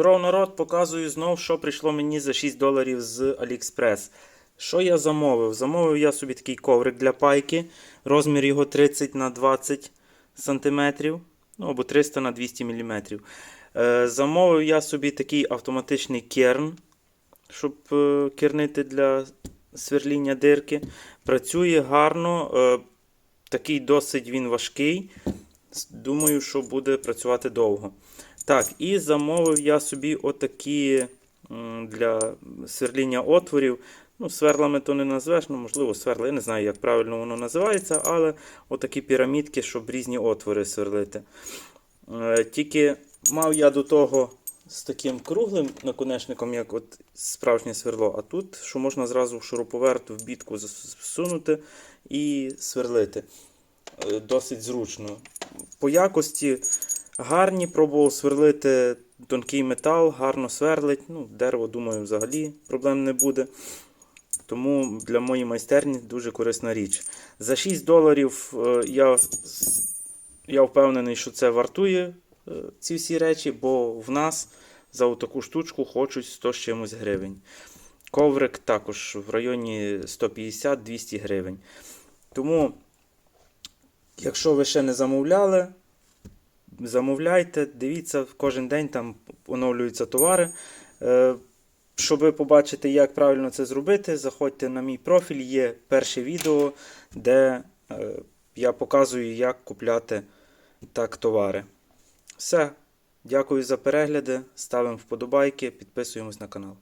Здоров народ, показую знов, що прийшло мені за 6 доларів з AliExpress. Що я замовив? Замовив я собі такий коврик для пайки. Розмір його 30 на 20 см, ну або 300 на 200 мм. Е, замовив я собі такий автоматичний керн, щоб е, кернити для сверління дирки. Працює гарно. Е, такий досить він важкий. Думаю, що буде працювати довго. Так, і замовив я собі отакі для сверління отворів. Ну, сверлами то не назвеш, ну, можливо, сверла. Я не знаю, як правильно воно називається, але отакі пірамідки, щоб різні отвори сверлити. Е, Тільки мав я до того з таким круглим наконечником, як от справжнє сверло, а тут, що можна зразу в шуруповерт в бітку засунути і сверлити. Е, Досить зручно. По якості гарні, пробував сверлити тонкий метал, гарно сверлить. Ну, дерево, думаю, взагалі проблем не буде. Тому для моєї майстерні дуже корисна річ. За 6 доларів е, я, я впевнений, що це вартує е, ці всі речі, бо в нас за таку штучку хочуть 100 з чимось гривень. Коврик також в районі 150-200 гривень. Тому, якщо ви ще не замовляли, замовляйте, дивіться, кожен день там оновлюються товари. Е, щоб побачити, як правильно це зробити, заходьте на мій профіль, є перше відео, де е, я показую, як купляти так товари. Все. Дякую за перегляди. Ставимо вподобайки, підписуємось на канал.